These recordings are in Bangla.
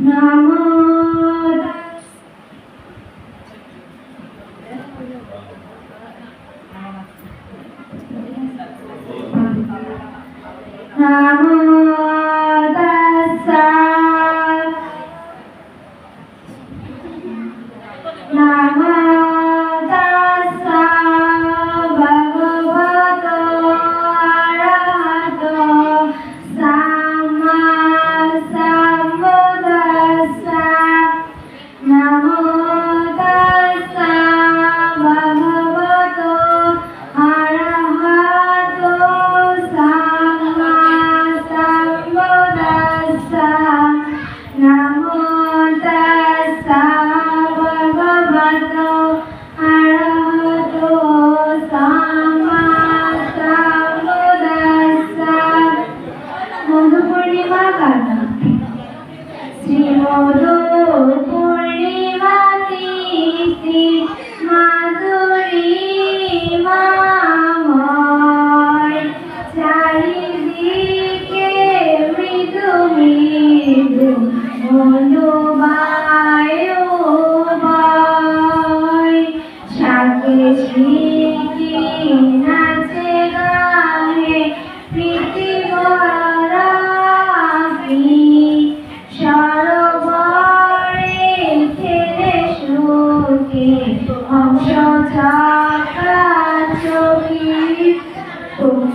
Namo Tassa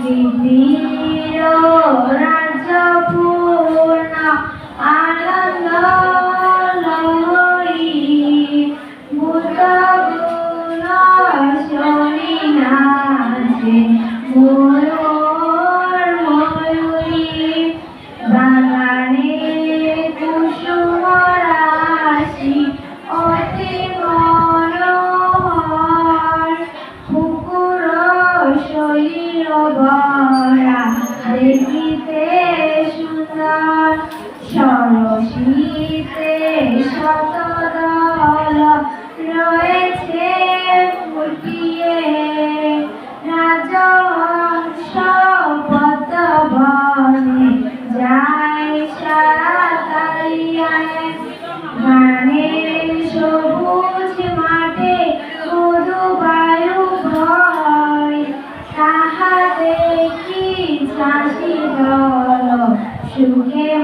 viver 主の平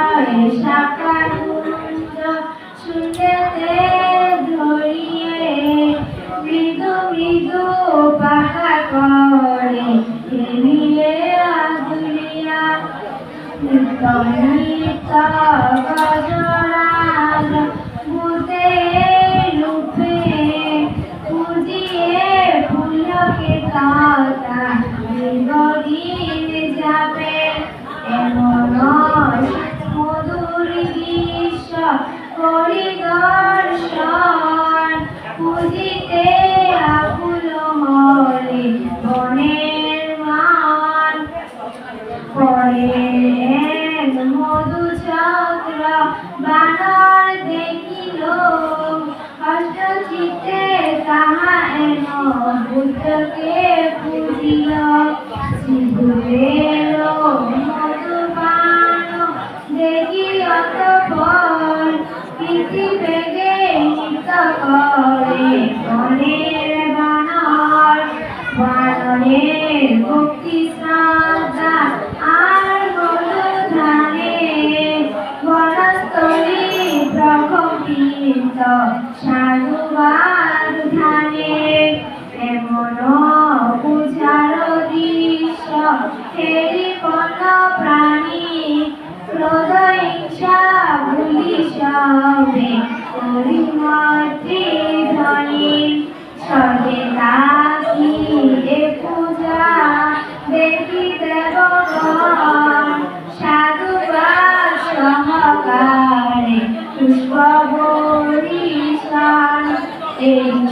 সুন্দরতে ধরিয়ে মৃদু মৃদু পাহা করে মিলে আদুলিয়া গজরা বুদ্ধকে পুজিয়া শ্রী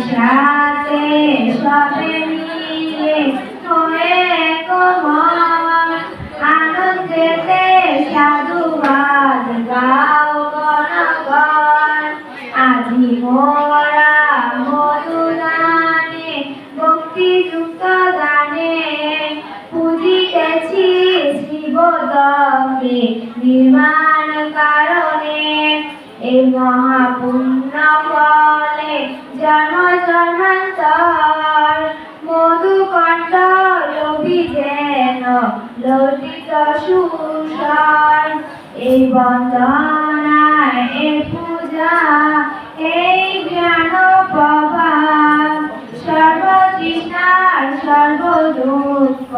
সাথে সবে মিলে হয়ে সাধুবাদ গাও গণগণ আধি মোরা মধু দানে ভক্তিযুক্ত গানে পুজিতেছি শিবদকে নির্মাণ কারণে এই মহা এই বন্দনায় এই পূজা এই জ্ঞান প্রভাব সর্বতৃষ্ণার সর্বদুঃখ